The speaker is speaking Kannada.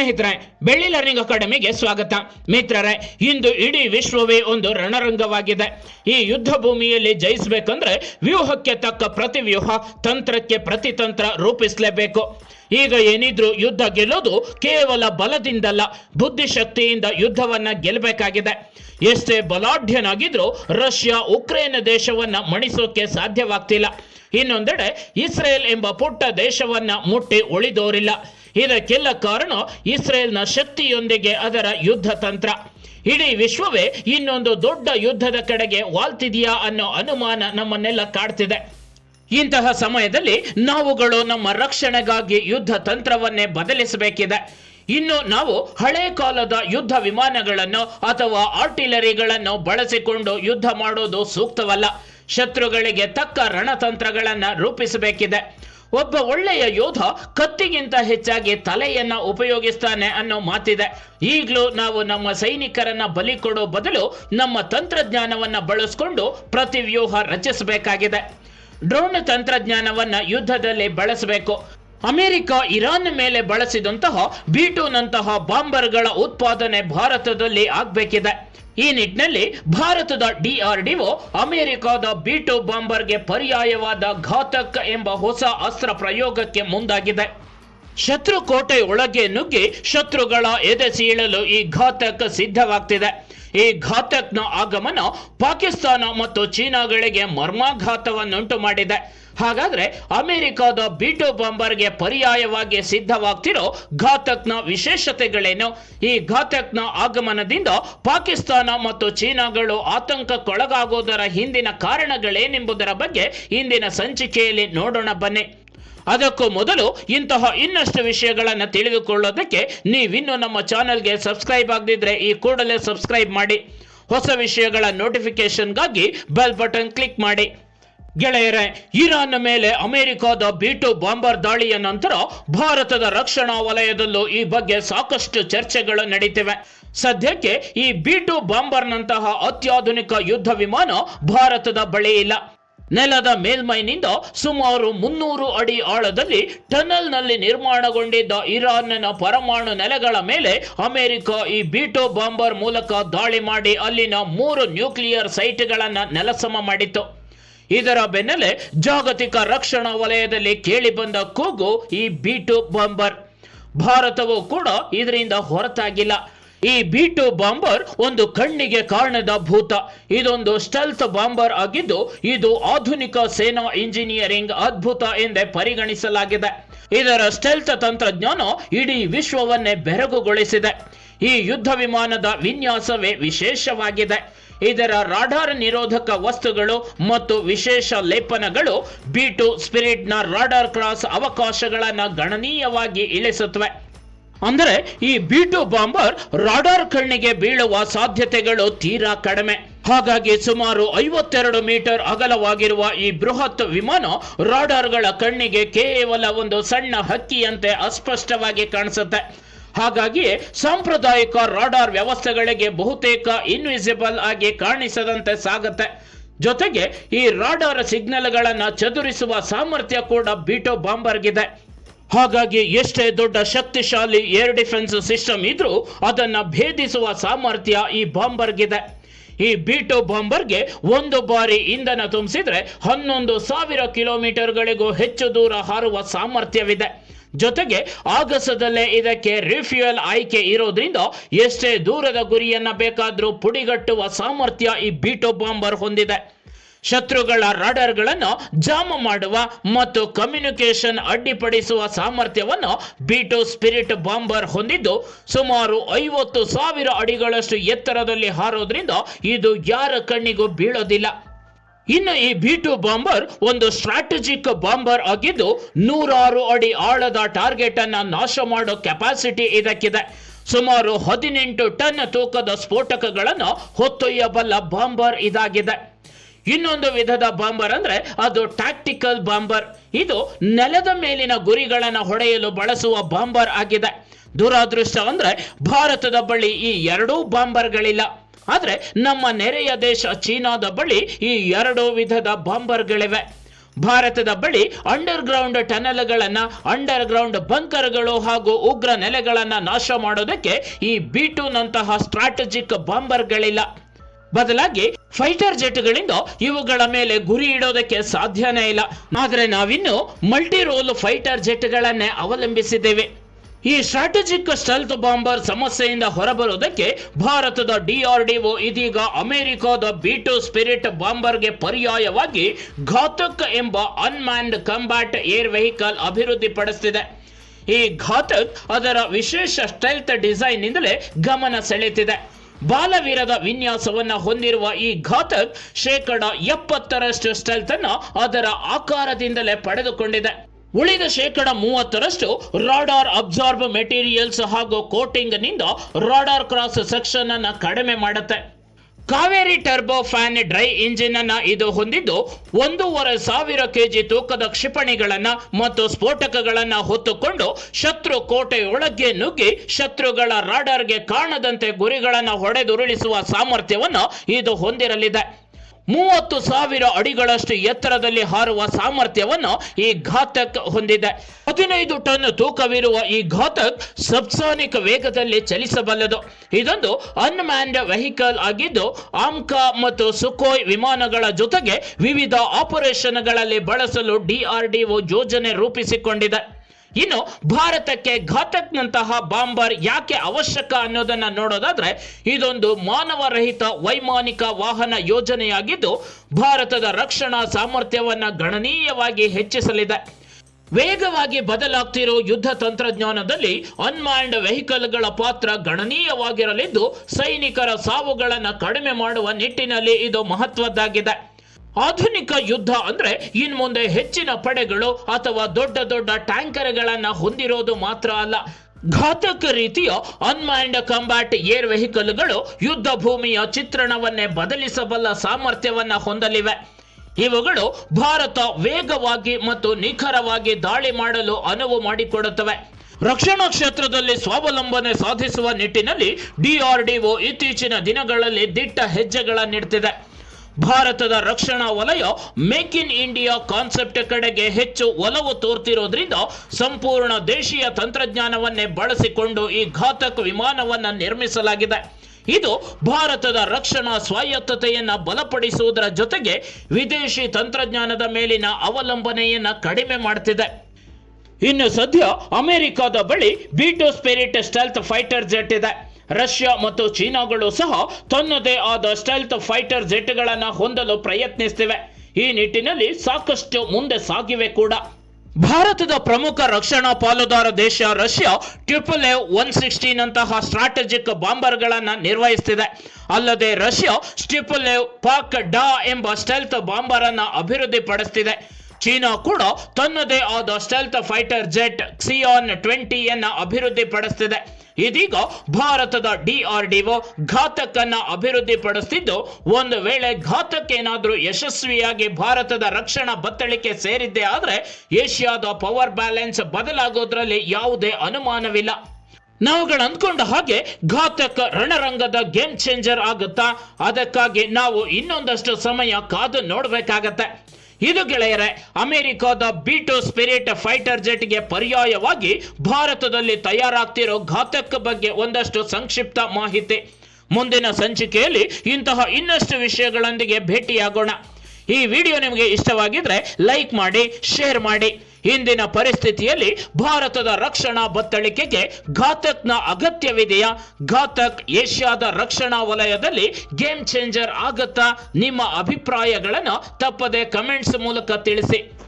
ಸ್ನೇಹಿತರೆ, ಬೆಳ್ಳಿ ಲರ್ನಿಂಗ್ ಅಕಾಡೆಮಿಗೆ ಸ್ವಾಗತ. ಮಿತ್ರರೇ, ಇಂದು ಇಡೀ ವಿಶ್ವವೇ ಒಂದು ರಣರಂಗವಾಗಿದೆ. ಈ ಯುದ್ಧ ಭೂಮಿಯಲ್ಲಿ ಜಯಿಸಬೇಕಂದ್ರೆ ವ್ಯೂಹಕ್ಕೆ ತಕ್ಕ ಪ್ರತಿ ವ್ಯೂಹ ತಂತ್ರಕ್ಕೆ ಪ್ರತಿತಂತ್ರ ರೂಪಿಸಲೇಬೇಕು. ಈಗ ಏನಿದ್ರು ಯುದ್ಧ ಗೆಲ್ಲೋದು ಕೇವಲ ಬಲದಿಂದಲ್ಲ, ಬುದ್ಧಿಶಕ್ತಿಯಿಂದ ಯುದ್ಧವನ್ನ ಗೆಲ್ಲಬೇಕಾಗಿದೆ. ಎಷ್ಟೇ ಬಲಾಢ್ಯನಾಗಿದ್ರೂ ರಷ್ಯಾ ಉಕ್ರೇನ್ ದೇಶವನ್ನ ಮಣಿಸೋಕೆ ಸಾಧ್ಯವಾಗ್ತಿಲ್ಲ. ಇನ್ನೊಂದೆಡೆ ಇಸ್ರೇಲ್ ಎಂಬ ಪುಟ್ಟ ದೇಶವನ್ನ ಮುಟ್ಟಿ ಉಳಿದೋರಿಲ್ಲ. ಇದಕ್ಕೆಲ್ಲ ಕಾರಣ ಇಸ್ರೇಲ್ನ ಶಕ್ತಿಯೊಂದಿಗೆ ಅದರ ಯುದ್ಧ ತಂತ್ರ. ಇಡೀ ವಿಶ್ವವೇ ಇನ್ನೊಂದು ದೊಡ್ಡ ಯುದ್ಧದ ಕಡೆಗೆ ವಾಲ್ತಿದೆಯಾ ಅನ್ನೋ ಅನುಮಾನ ನಮ್ಮನ್ನೆಲ್ಲ ಕಾಡ್ತಿದೆ. ಇಂತಹ ಸಮಯದಲ್ಲಿ ನಾವುಗಳು ನಮ್ಮ ರಕ್ಷಣೆಗಾಗಿ ಯುದ್ಧ ತಂತ್ರವನ್ನೇ ಬದಲಿಸಬೇಕಿದೆ. ಇನ್ನು ನಾವು ಹಳೆ ಕಾಲದ ಯುದ್ಧ ವಿಮಾನಗಳನ್ನು ಅಥವಾ ಆರ್ಟಿಲರಿಗಳನ್ನು ಬಳಸಿಕೊಂಡು ಯುದ್ಧ ಮಾಡೋದು ಸೂಕ್ತವಲ್ಲ. ಶತ್ರುಗಳಿಗೆ ತಕ್ಕ ರಣತಂತ್ರಗಳನ್ನು ರೂಪಿಸಬೇಕಿದೆ. ಒಬ್ಬ ಒಳ್ಳೆಯ ಯೋಧ ಕತ್ತಿಗಿಂತ ಹೆಚ್ಚಾಗಿ ತಲೆಯನ್ನ ಉಪಯೋಗಿಸ್ತಾನೆ ಅನ್ನೋ ಮಾತಿದೆ. ಈಗಲೂ ನಾವು ನಮ್ಮ ಸೈನಿಕರನ್ನ ಬಲಿ ಕೊಡೋ ಬದಲು ನಮ್ಮ ತಂತ್ರಜ್ಞಾನವನ್ನ ಬಳಸಿಕೊಂಡು ಪ್ರತಿವ್ಯೂಹ ರಚಿಸಬೇಕಾಗಿದೆ. ಡ್ರೋನ್ ತಂತ್ರಜ್ಞಾನವನ್ನ ಯುದ್ಧದಲ್ಲಿ ಬಳಸಬೇಕು. ಅಮೆರಿಕ ಇರಾನ್ ಮೇಲೆ ಬಳಸಿದಂತಹ ಬೀಟೂನಂತಹ ಬಾಂಬರ್ಗಳ ಉತ್ಪಾದನೆ ಭಾರತದಲ್ಲಿ ಆಗ್ಬೇಕಿದೆ. ಈ ನಿಟ್ಟಿನಲ್ಲಿ ಭಾರತದ ಡಿಆರ್ಡಿಒ ಅಮೆರಿಕದ ಬೀಟು ಬಾಂಬರ್ಗೆ ಪರ್ಯಾಯವಾದ ಘಾತಕ ಎಂಬ ಹೊಸ ಅಸ್ತ್ರ ಪ್ರಯೋಗಕ್ಕೆ ಮುಂದಾಗಿದೆ. ಶತ್ರು ಕೋಟೆ ಒಳಗೆ ನುಗ್ಗಿ ಶತ್ರುಗಳ ಎದೆ ಸೀಳಲು ಈ ಘಾತಕ ಸಿದ್ಧವಾಗ್ತಿದೆ. ಈ ಘಾತಕ್ನ ಆಗಮನ ಪಾಕಿಸ್ತಾನ ಮತ್ತು ಚೀನಾಗಳಿಗೆ ಮರ್ಮಾಘಾತವನ್ನುಂಟು ಮಾಡಿದೆ. ಹಾಗಾದ್ರೆ ಅಮೆರಿಕದ ಬೀಟು ಬಾಂಬರ್ಗೆ ಪರ್ಯಾಯವಾಗಿ ಸಿದ್ಧವಾಗ್ತಿರೋ ಘಾತಕ್ನ ವಿಶೇಷತೆಗಳೇನು? ಈ ಘಾತಕ್ನ ಆಗಮನದಿಂದ ಪಾಕಿಸ್ತಾನ ಮತ್ತು ಚೀನಾಗಳು ಆತಂಕಕ್ಕೊಳಗಾಗೋದರ ಹಿಂದಿನ ಕಾರಣಗಳೇನೆಂಬುದರ ಬಗ್ಗೆ ಇಂದಿನ ಸಂಚಿಕೆಯಲ್ಲಿ ನೋಡೋಣ ಬನ್ನಿ. ಅದಕ್ಕೂ ಮೊದಲು ಇಂತಹ ಇನ್ನಷ್ಟು ವಿಷಯಗಳನ್ನು ತಿಳಿದುಕೊಳ್ಳೋದಕ್ಕೆ ನೀವಿನ್ನೂ ನಮ್ಮ ಚಾನಲ್ಗೆ ಸಬ್ಸ್ಕ್ರೈಬ್ ಆಗದಿದ್ರೆ ಈ ಕೂಡಲೇ ಸಬ್ಸ್ಕ್ರೈಬ್ ಮಾಡಿ. ಹೊಸ ವಿಷಯಗಳ ನೋಟಿಫಿಕೇಶನ್ಗಾಗಿ ಬೆಲ್ ಬಟನ್ ಕ್ಲಿಕ್ ಮಾಡಿ. ಗೆಳೆಯರೇ ಇರಾನ್ ಮೇಲೆ ಅಮೆರಿಕದ ಬೀಟು ಬಾಂಬರ್ ದಾಳಿಯ ನಂತರ ಭಾರತದ ರಕ್ಷಣಾ ವಲಯದಲ್ಲೂ ಈ ಬಗ್ಗೆ ಸಾಕಷ್ಟು ಚರ್ಚೆಗಳು ನಡೀತಿವೆ. ಸದ್ಯಕ್ಕೆ ಈ ಬೀಟು ಬಾಂಬರ್ನಂತಹ ಅತ್ಯಾಧುನಿಕ ಯುದ್ಧ ವಿಮಾನ ಭಾರತದ ಬಳಿ ಇಲ್ಲ. ನೆಲದ ಮೇಲ್ಮೈನಿಂದ ಸುಮಾರು ಮುನ್ನೂರು ಅಡಿ ಆಳದಲ್ಲಿ ಟನಲ್ನಲ್ಲಿ ನಿರ್ಮಾಣಗೊಂಡಿದ್ದ ಇರಾನ್ನ ಪರಮಾಣು ನೆಲೆಗಳ ಮೇಲೆ ಅಮೆರಿಕ ಈ ಬೀಟೋ ಬಾಂಬರ್ ಮೂಲಕ ದಾಳಿ ಮಾಡಿ ಅಲ್ಲಿನ ಮೂರು ನ್ಯೂಕ್ಲಿಯರ್ ಸೈಟ್ಗಳನ್ನು ನೆಲಸಮ ಮಾಡಿತ್ತು. ಇದರ ಬೆನ್ನಲ್ಲೇ ಜಾಗತಿಕ ರಕ್ಷಣಾ ವಲಯದಲ್ಲಿ ಕೇಳಿಬಂದ ಕೂಗು ಈ ಬೀಟು ಬಾಂಬರ್. ಭಾರತವು ಕೂಡ ಇದರಿಂದ ಹೊರತಾಗಿಲ್ಲ. ಈ ಬೀಟು ಬಾಂಬರ್ ಒಂದು ಕಣ್ಣಿಗೆ ಕಾರಣದ ಭೂತ. ಇದೊಂದು ಸ್ಟೆಲ್ತ್ ಬಾಂಬರ್ ಆಗಿದ್ದು, ಇದು ಆಧುನಿಕ ಸೇನಾ ಇಂಜಿನಿಯರಿಂಗ್ ಅದ್ಭುತ ಎಂದೇ ಪರಿಗಣಿಸಲಾಗಿದೆ. ಇದರ ಸ್ಟೆಲ್ತ್ ತಂತ್ರಜ್ಞಾನ ಇಡೀ ವಿಶ್ವವನ್ನೇ ಬೆರಗುಗೊಳಿಸಿದೆ. ಈ ಯುದ್ಧ ವಿಮಾನದ ವಿನ್ಯಾಸವೇ ವಿಶೇಷವಾಗಿದೆ. ಇದರ ರಾಡಾರ್ ನಿರೋಧಕ ವಸ್ತುಗಳು ಮತ್ತು ವಿಶೇಷ ಲೇಪನಗಳು ಬೀಟು ಸ್ಪಿರಿಟ್ನ ರಾಡಾರ್ ಕ್ರಾಸ್ ಅವಕಾಶಗಳನ್ನು ಗಣನೀಯವಾಗಿ ಇಳಿಸುತ್ತವೆ. ಅಂದರೆ ಈ ಬೀಟು ಬಾಂಬರ್ ರಾಡಾರ್ ಕಣ್ಣಿಗೆ ಬೀಳುವ ಸಾಧ್ಯತೆಗಳು ತೀರಾ ಕಡಿಮೆ. ಹಾಗಾಗಿ ಸುಮಾರು ಐವತ್ತೆರಡು ಮೀಟರ್ ಅಗಲವಾಗಿರುವ ಈ ಬೃಹತ್ ವಿಮಾನ ರಾಡಾರ್ಗಳ ಕಣ್ಣಿಗೆ ಕೇವಲ ಒಂದು ಸಣ್ಣ ಹಕ್ಕಿಯಂತೆ ಅಸ್ಪಷ್ಟವಾಗಿ ಕಾಣಿಸುತ್ತೆ. ಹಾಗಾಗಿ ಸಾಂಪ್ರದಾಯಿಕ ರಾಡಾರ್ ವ್ಯವಸ್ಥೆಗಳಿಗೆ ಬಹುತೇಕ ಇನ್ವಿಸಿಬಲ್ ಆಗಿ ಕಾಣಿಸದಂತೆ ಸಾಗುತ್ತೆ. ಜೊತೆಗೆ ಈ ರಾಡಾರ್ ಸಿಗ್ನಲ್ಗಳನ್ನು ಚದುರಿಸುವ ಸಾಮರ್ಥ್ಯ ಕೂಡ ಬೀಟೋ ಬಾಂಬರ್ಗಿದೆ. ಹಾಗಾಗಿ ಎಷ್ಟೇ ದೊಡ್ಡ ಶಕ್ತಿಶಾಲಿ ಏರ್ ಡಿಫೆನ್ಸ್ ಸಿಸ್ಟಮ್ ಇದ್ರೂ ಅದನ್ನ ಭೇದಿಸುವ ಸಾಮರ್ಥ್ಯ ಈ ಬಾಂಬರ್ಗಿದೆ. ಈ ಬೀಟೋ ಬಾಂಬರ್ಗೆ ಒಂದು ಬಾರಿ ಇಂಧನ ತುಂಬಿಸಿದ್ರೆ ಹನ್ನೊಂದು ಸಾವಿರ ಕಿಲೋಮೀಟರ್ಗಳಿಗೂ ಹೆಚ್ಚು ದೂರ ಹಾರುವ ಸಾಮರ್ಥ್ಯವಿದೆ. ಜೊತೆಗೆ ಆಗಸದಲ್ಲೇ ಇದಕ್ಕೆ ರಿಫ್ಯೂಯಲ್ ಆಯ್ಕೆ ಇರೋದ್ರಿಂದ ಎಷ್ಟೇ ದೂರದ ಗುರಿಯನ್ನ ಬೇಕಾದರೂ ಪುಡಿಗಟ್ಟುವ ಸಾಮರ್ಥ್ಯ ಈ ಬೀಟೋ ಬಾಂಬರ್ ಹೊಂದಿದೆ. ಶತ್ರುಗಳ ರಾಡರ್ಗಳನ್ನು ಜಾಮ ಮಾಡುವ ಮತ್ತು ಕಮ್ಯುನಿಕೇಶನ್ ಅಡ್ಡಿಪಡಿಸುವ ಸಾಮರ್ಥ್ಯವನ್ನು ಬೀಟು ಸ್ಪಿರಿಟ್ ಬಾಂಬರ್ ಹೊಂದಿದ್ದು, ಸುಮಾರು ಐವತ್ತು ಸಾವಿರ ಅಡಿಗಳಷ್ಟು ಎತ್ತರದಲ್ಲಿ ಹಾರೋದ್ರಿಂದ ಇದು ಯಾರ ಕಣ್ಣಿಗೂ ಬೀಳೋದಿಲ್ಲ. ಇನ್ನು ಈ ಬಿಟು ಬಾಂಬರ್ ಒಂದು ಸ್ಟ್ರಾಟಜಿಕ್ ಬಾಂಬರ್ ಆಗಿದ್ದು, ನೂರಾರು ಅಡಿ ಆಳದ ಟಾರ್ಗೆಟ್ ಅನ್ನ ನಾಶ ಮಾಡೋ ಕೆಪಾಸಿಟಿ ಇದಕ್ಕಿದೆ. ಸುಮಾರು ಹದಿನೆಂಟು ಟನ್ ತೂಕದ ಸ್ಫೋಟಕಗಳನ್ನು ಹೊತ್ತೊಯ್ಯಬಲ್ಲ ಬಾಂಬರ್ ಇದಾಗಿದೆ. ಇನ್ನೊಂದು ವಿಧದ ಬಾಂಬರ್ ಅಂದ್ರೆ ಅದು ಟ್ಯಾಕ್ಟಿಕಲ್ ಬಾಂಬರ್. ಇದು ನೆಲದ ಮೇಲಿನ ಗುರಿಗಳನ್ನು ಹೊಡೆಯಲು ಬಳಸುವ ಬಾಂಬರ್ ಆಗಿದೆ. ದುರಾದೃಷ್ಟ ಅಂದ್ರೆ ಭಾರತದ ಬಳಿ ಈ ಎರಡೂ ಬಾಂಬರ್ಗಳಿಲ್ಲ. ಆದ್ರೆ ನಮ್ಮ ನೆರೆಯ ದೇಶ ಚೀನಾದ ಬಳಿ ಈ ಎರಡು ವಿಧದ ಬಾಂಬರ್ಗಳಿವೆ. ಭಾರತದ ಬಳಿ ಅಂಡರ್ ಗ್ರೌಂಡ್ ಟನಲ್ಗಳನ್ನ ಅಂಡರ್ ಗ್ರೌಂಡ್ ಬಂಕರ್ಗಳು ಹಾಗೂ ಉಗ್ರ ನೆಲೆಗಳನ್ನ ನಾಶ ಮಾಡೋದಕ್ಕೆ ಈ ಬಿ ನಂತಹ ಸ್ಟ್ರಾಟಜಿಕ್ ಬಾಂಬರ್ಗಳಿಲ್ಲ. ಬದಲಾಗಿ ಫೈಟರ್ ಜೆಟ್ಗಳಿಂದ ಇವುಗಳ ಮೇಲೆ ಗುರಿ ಇಡೋದಕ್ಕೆ ಸಾಧ್ಯನೇ ಇಲ್ಲ. ಆದರೆ ನಾವಿನ್ನು ಮಲ್ಟಿ ರೋಲ್ ಫೈಟರ್ ಜೆಟ್ಗಳನ್ನೇ ಅವಲಂಬಿಸಿದ್ದೇವೆ. ಈ ಸ್ಟ್ರಾಟಜಿಕ್ ಸ್ಟೆಲ್ತ್ ಬಾಂಬರ್ ಸಮಸ್ಯೆಯಿಂದ ಹೊರಬರುವುದಕ್ಕೆ ಭಾರತದ ಡಿಆರ್ಡಿಒ ಇದೀಗ ಅಮೆರಿಕದ ಬಿಟು ಸ್ಪಿರಿಟ್ ಬಾಂಬರ್ಗೆ ಪರ್ಯಾಯವಾಗಿ ಘಾತಕ್ ಎಂಬ ಅನ್ಮ್ಯಾನ್ಡ್ ಕಂಬ್ಯಾಟ್ ಏರ್ ವೆಹಿಕಲ್ ಅಭಿವೃದ್ಧಿಪಡಿಸಿದೆ ಈ ಘಾತಕ್ ಅದರ ವಿಶೇಷ ಸ್ಟೆಲ್ತ್ ಡಿಸೈನ್ನಿಂದಲೇ ಗಮನ ಸೆಳೆತಿದೆ. ಬಾಲವೀರದ ವಿನ್ಯಾಸವನ್ನ ಹೊಂದಿರುವ ಈ ಘಾತಕ್ ಶೇಕಡ ಎಪ್ಪತ್ತರಷ್ಟು ಸ್ಟೆಲ್ತ್ ಅನ್ನು ಅದರ ಆಕಾರದಿಂದಲೇ ಪಡೆದುಕೊಂಡಿದೆ. ಉಳಿದ ಶೇಕಡ ಮೂವತ್ತರಷ್ಟು ರಾಡಾರ್ ಅಬ್ಸಾರ್ಬ್ ಮೆಟೀರಿಯಲ್ಸ್ ಹಾಗೂ ಕೋಟಿಂಗ್ನಿಂದ ರಾಡಾರ್ ಕ್ರಾಸ್ ಸೆಕ್ಷನ್ ಅನ್ನ ಕಡಿಮೆ ಮಾಡುತ್ತೆ. Kaveri turbo fan dry engine ಅನ್ನ ಇದು ಹೊಂದಿದ್ದು ಒಂದೂವರೆ ಸಾವಿರ ಕೆಜಿ ತೂಕದ ಕ್ಷಿಪಣಿಗಳನ್ನ ಮತ್ತು ಸ್ಫೋಟಕಗಳನ್ನ ಹೊತ್ತುಕೊಂಡು ಶತ್ರು ಕೋಟೆಯೊಳಗೆ ನುಗ್ಗಿ ಶತ್ರುಗಳ ರಾಡರ್ಗೆ ಕಾಣದಂತೆ ಗುರಿಗಳನ್ನು ಹೊಡೆದುರುಳಿಸುವ ಸಾಮರ್ಥ್ಯವನ್ನು ಇದು ಹೊಂದಿರಲಿದೆ. ಮೂವತ್ತು ಸಾವಿರ ಅಡಿಗಳಷ್ಟು ಎತ್ತರದಲ್ಲಿ ಹಾರುವ ಸಾಮರ್ಥ್ಯವನ್ನು ಈ ಘಾತಕ್ ಹೊಂದಿದೆ. ಹದಿನೈದು ಟನ್ ತೂಕವಿರುವ ಈ ಘಾತಕ್ ಸಬ್ಸಾನಿಕ್ ವೇಗದಲ್ಲಿ ಚಲಿಸಬಲ್ಲದು. ಇದೊಂದು ಅನ್ಮ್ಯಾನ್ಡ್ ವೆಹಿಕಲ್ ಆಗಿದ್ದು, ಆಮ್ಕಾ ಮತ್ತು ಸುಖೋಯ್ ವಿಮಾನಗಳ ಜೊತೆಗೆ ವಿವಿಧ ಆಪರೇಷನ್ಗಳಲ್ಲಿ ಬಳಸಲು ಡಿಆರ್ಡಿಒ ಯೋಜನೆ ರೂಪಿಸಿಕೊಂಡಿದೆ. ಇನ್ನು ಭಾರತಕ್ಕೆ ಘಾತಕ್ನಂತಹ ಬಾಂಬರ್ ಯಾಕೆ ಅವಶ್ಯಕ ಅನ್ನೋದನ್ನ ನೋಡೋದಾದ್ರೆ ಇದೊಂದು ಮಾನವರಹಿತ ವೈಮಾನಿಕ ವಾಹನ ಯೋಜನೆಯಾಗಿದ್ದು ಭಾರತದ ರಕ್ಷಣಾ ಸಾಮರ್ಥ್ಯವನ್ನ ಗಣನೀಯವಾಗಿ ಹೆಚ್ಚಿಸಲಿದೆ. ವೇಗವಾಗಿ ಬದಲಾಗ್ತಿರೋ ಯುದ್ಧ ತಂತ್ರಜ್ಞಾನದಲ್ಲಿ ಅನ್ಮ್ಯಾಂಡ್ ವೆಹಿಕಲ್ಗಳ ಪಾತ್ರ ಗಣನೀಯವಾಗಿರಲಿದ್ದು ಸೈನಿಕರ ಸಾವುಗಳನ್ನು ಕಡಿಮೆ ಮಾಡುವ ನಿಟ್ಟಿನಲ್ಲಿ ಇದು ಮಹತ್ವದ್ದಾಗಿದೆ. ಆಧುನಿಕ ಯುದ್ಧ ಅಂದ್ರೆ ಇನ್ ಮುಂದೆ ಹೆಚ್ಚಿನ ಪಡೆಗಳು ಅಥವಾ ದೊಡ್ಡ ದೊಡ್ಡ ಟ್ಯಾಂಕರ್ಗಳನ್ನ ಹೊಂದಿರೋದು ಮಾತ್ರ ಅಲ್ಲ. ಘಾತಕ ರೀತಿಯ ಅನ್ಮೈಂಡ್ ಕಂಬ್ಯಾಟ್ ಏರ್ ವೆಹಿಕಲ್ಗಳು ಯುದ್ಧ ಭೂಮಿಯ ಚಿತ್ರಣವನ್ನೇ ಬದಲಿಸಬಲ್ಲ ಸಾಮರ್ಥ್ಯವನ್ನ ಹೊಂದಲಿವೆ. ಇವುಗಳು ಭಾರತ ವೇಗವಾಗಿ ಮತ್ತು ನಿಖರವಾಗಿ ದಾಳಿ ಮಾಡಲು ಅನುವು ಮಾಡಿಕೊಡುತ್ತವೆ. ರಕ್ಷಣಾ ಕ್ಷೇತ್ರದಲ್ಲಿ ಸ್ವಾವಲಂಬನೆ ಸಾಧಿಸುವ ನಿಟ್ಟಿನಲ್ಲಿ ಡಿಆರ್ಡಿಒ ಇತ್ತೀಚಿನ ದಿನಗಳಲ್ಲಿ ದಿಟ್ಟ ಹೆಜ್ಜೆಗಳನ್ನಿಡ್ತಿದೆ. ಭಾರತದ ರಕ್ಷಣಾ ವಲಯ ಮೇಕ್ ಇನ್ ಇಂಡಿಯಾ ಕಾನ್ಸೆಪ್ಟ್ ಕಡೆಗೆ ಹೆಚ್ಚು ಒಲವು ತೋರ್ತಿರೋದ್ರಿಂದ ಸಂಪೂರ್ಣ ದೇಶೀಯ ತಂತ್ರಜ್ಞಾನವನ್ನೇ ಬಳಸಿಕೊಂಡು ಈ ಘಾತಕ್ ವಿಮಾನವನ್ನ ನಿರ್ಮಿಸಲಾಗಿದೆ. ಇದು ಭಾರತದ ರಕ್ಷಣಾ ಸ್ವಾಯತ್ತತೆಯನ್ನು ಬಲಪಡಿಸುವುದರ ಜೊತೆಗೆ ವಿದೇಶಿ ತಂತ್ರಜ್ಞಾನದ ಮೇಲಿನ ಅವಲಂಬನೆಯನ್ನ ಕಡಿಮೆ ಮಾಡ್ತಿದೆ. ಇನ್ನು ಸದ್ಯ ಅಮೆರಿಕದ ಬಳಿ B two spirit stealth fighter jet ಇದೆ. ರಷ್ಯಾ ಮತ್ತು ಚೀನಾಗಳು ಸಹ ತನ್ನದೇ ಆದ ಸ್ಟೆಲ್ತ್ ಫೈಟರ್ ಜೆಟ್ಗಳನ್ನು ಹೊಂದಲು ಪ್ರಯತ್ನಿಸ್ತಿವೆ. ಈ ನಿಟ್ಟಿನಲ್ಲಿ ಸಾಕಷ್ಟು ಮುಂದೆ ಸಾಗಿವೆ ಕೂಡ. ಭಾರತದ ಪ್ರಮುಖ ರಕ್ಷಣಾ ಪಾಲುದಾರ ದೇಶ Russia triple A one sixteen ಅಂತಹ ಸ್ಟ್ರಾಟಜಿಕ್ ಬಾಂಬರ್ಗಳನ್ನು ನಿರ್ವಹಿಸುತ್ತಿದೆ ಅಲ್ಲದೆ ರಷ್ಯಾ ಟ್ರಿಪಲ್ ಎ ಪಾಕ್ ಡಾ ಎಂಬ ಸ್ಟೆಲ್ತ್ ಬಾಂಬರ್ ಅನ್ನು ಅಭಿವೃದ್ಧಿಪಡಿಸುತ್ತಿದೆ ಚೀನಾ ಕೂಡ ತನ್ನದೇ ಆದ ಸ್ಟೆಲ್ತ್ ಫೈಟರ್ ಜೆಟ್ ಕ್ಸಿಯಾನ್ ಟ್ವೆಂಟಿಯನ್ನು ಅಭಿವೃದ್ಧಿಪಡಿಸುತ್ತಿದೆ ಇದೀಗ ಭಾರತದ ಡಿಆರ್ಡಿಒ ಘಾತಕನ್ನ ಅನ್ನ ಅಭಿವೃದ್ಧಿಪಡಿಸುತ್ತಿದ್ದು ಒಂದು ವೇಳೆ ಘಾತಕ್ ಏನಾದರೂ ಯಶಸ್ವಿಯಾಗಿ ಭಾರತದ ರಕ್ಷಣಾ ಬತ್ತಳಿಕೆ ಸೇರಿದ್ದೇ ಆದರೆ ಏಷ್ಯಾದ ಪವರ್ ಬ್ಯಾಲೆನ್ಸ್ ಬದಲಾಗೋದ್ರಲ್ಲಿ ಯಾವುದೇ ಅನುಮಾನವಿಲ್ಲ. ನಾವುಗಳು ಅಂದ್ಕೊಂಡ ಹಾಗೆ ಘಾತಕ ರಣರಂಗದ ಗೇಮ್ ಚೇಂಜರ್ ಆಗುತ್ತಾ, ಅದಕ್ಕಾಗಿ ನಾವು ಇನ್ನೊಂದಷ್ಟು ಸಮಯ ಕಾದು ನೋಡ್ಬೇಕಾಗತ್ತೆ. ಇದು ಗೆಳೆಯರೆ, ಅಮೆರಿಕದ ಬಿಟು ಸ್ಪಿರಿಟ್ ಫೈಟರ್ ಜೆಟ್ಗೆ ಪರ್ಯಾಯವಾಗಿ ಭಾರತದಲ್ಲಿ ತಯಾರಾಗ್ತಿರೋ ಘಾತಕ ಬಗ್ಗೆ ಒಂದಷ್ಟು ಸಂಕ್ಷಿಪ್ತ ಮಾಹಿತಿ. ಮುಂದಿನ ಸಂಚಿಕೆಯಲ್ಲಿ ಇಂತಹ ಇನ್ನಷ್ಟು ವಿಷಯಗಳೊಂದಿಗೆ ಭೇಟಿಯಾಗೋಣ. ಈ ವಿಡಿಯೋ ನಿಮಗೆ ಇಷ್ಟವಾಗಿದ್ರೆ ಲೈಕ್ ಮಾಡಿ, ಶೇರ್ ಮಾಡಿ. ಇಂದಿನ ಪರಿಸ್ಥಿತಿಯಲ್ಲಿ ಭಾರತದ ರಕ್ಷಣಾ ಬತ್ತಳಿಕೆಗೆ ಘಾತಕ್ನ ಅಗತ್ಯವಿದೆಯಾ? ಘಾತಕ್ ಏಷ್ಯಾದ ರಕ್ಷಣಾ ವಲಯದಲ್ಲಿ ಗೇಮ್ ಚೇಂಜರ್ ಆಗತ್ತಾ? ನಿಮ್ಮ ಅಭಿಪ್ರಾಯಗಳನ್ನು ತಪ್ಪದೆ ಕಮೆಂಟ್ಸ್ ಮೂಲಕ ತಿಳಿಸಿ.